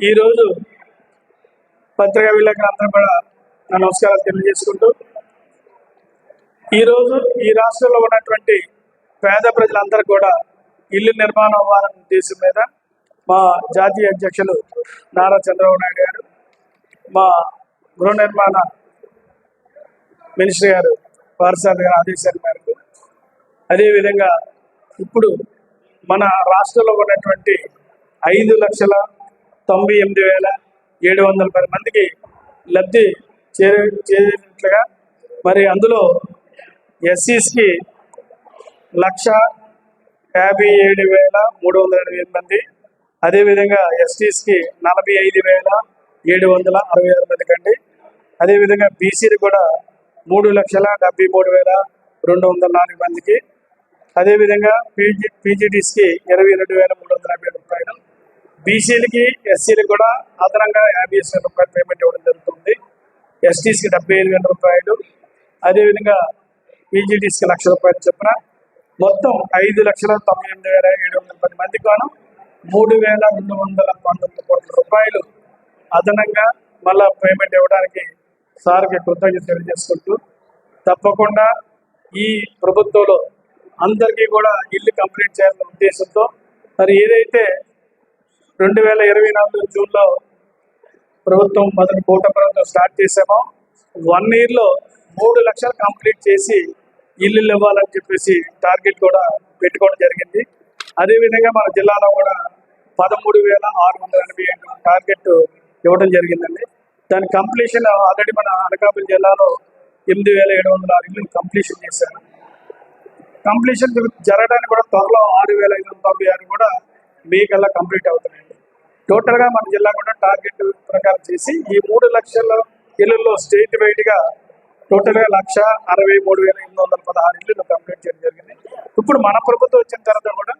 ఈరోజు పత్రికా విలేకరులందరూ కూడా నా నమస్కారాలు తెలియజేసుకుంటూ ఈరోజు ఈ రాష్ట్రంలో ఉన్నటువంటి పేద ప్రజలందరూ కూడా ఇల్లు నిర్మాణం అవ్వాలనే ఉద్దేశం మీద మా జాతీయ అధ్యక్షులు నారా చంద్రబాబు నాయుడు గారు మా గృహ నిర్మాణ మినిస్టర్ గారు వారసాది గారి ఆదేశాల మేరకు అదేవిధంగా ఇప్పుడు మన రాష్ట్రంలో ఉన్నటువంటి ఐదు లక్షల తొంభై ఎనిమిది వేల ఏడు వందల పది మందికి లబ్ధి చేరే చేరినట్లుగా మరి అందులో ఎస్సీస్కి లక్ష యాభై ఏడు వేల మూడు వందల ఎనభై ఎనిమిది మంది అదేవిధంగా ఎస్టీస్కి నలభై ఐదు వేల ఏడు వందల అరవై ఆరు మందికి అండి అదేవిధంగా బీసీలు కూడా మూడు లక్షల డెబ్బై మూడు వేల రెండు వందల నాలుగు మందికి అదేవిధంగా పీజీ పీజీడీస్కి ఇరవై రెండు వేల మూడు వందల యాభై రూపాయలు బీసీలకి ఎస్సీలకు కూడా అదనంగా యాభై వేల రూపాయలు పేమెంట్ ఇవ్వడం జరుగుతుంది. ఎస్టీస్కి డెబ్బై ఐదు వేల రూపాయలు. అదేవిధంగా పీజీడీస్కి లక్ష రూపాయలు చొప్పున మొత్తం ఐదు లక్షల తొంభై ఎనిమిది వేల ఏడు వందల పది మంది కాను మూడు వేల రెండు వందల పంతొమ్మిది కోట్ల రూపాయలు అదనంగా మళ్ళా పేమెంట్ ఇవ్వడానికి సార్కి కృతజ్ఞత తెలియజేసుకుంటూ తప్పకుండా ఈ ప్రభుత్వంలో అందరికీ కూడా ఇల్లు కంప్లీట్ చేయాలనే ఉద్దేశంతో మరి ఏదైతే రెండు వేల ఇరవై నాలుగు జూన్లో ప్రభుత్వం మొదటి కూట ప్రభుత్వం స్టార్ట్ చేసామో వన్ ఇయర్లో మూడు లక్షలు కంప్లీట్ చేసి ఇల్లు ఇవ్వాలని చెప్పేసి టార్గెట్ కూడా పెట్టుకోవడం జరిగింది. అదేవిధంగా మన జిల్లాలో కూడా పదమూడు వేల ఆరు వందల ఎనభై ఏడు టార్గెట్ ఇవ్వడం జరిగిందండి. దాని కంప్లీషన్ ఆల్రెడీ మన అనకాపల్లి జిల్లాలో ఎనిమిది వేల ఏడు వందల ఆరు ఇల్లు కంప్లీషన్ చేశారు. కంప్లీషన్ జరగడానికి కూడా త్వరలో ఆరు వేల ఐదు వందల తొంభై ఆరు కూడా మే కల్లా కంప్లీట్ అవుతున్నాయండి. టోటల్గా మన జిల్లా కూడా టార్గెట్ ప్రకారం చేసి ఈ మూడు లక్షల ఇళ్ళలో స్టేట్ వైడ్గా టోటల్గా లక్ష అరవై మూడు వేల ఎనిమిది వందల పదహారు ఇళ్ళు కంప్లీట్ చేయడం జరిగింది. ఇప్పుడు మన ప్రభుత్వం వచ్చిన తర్వాత కూడా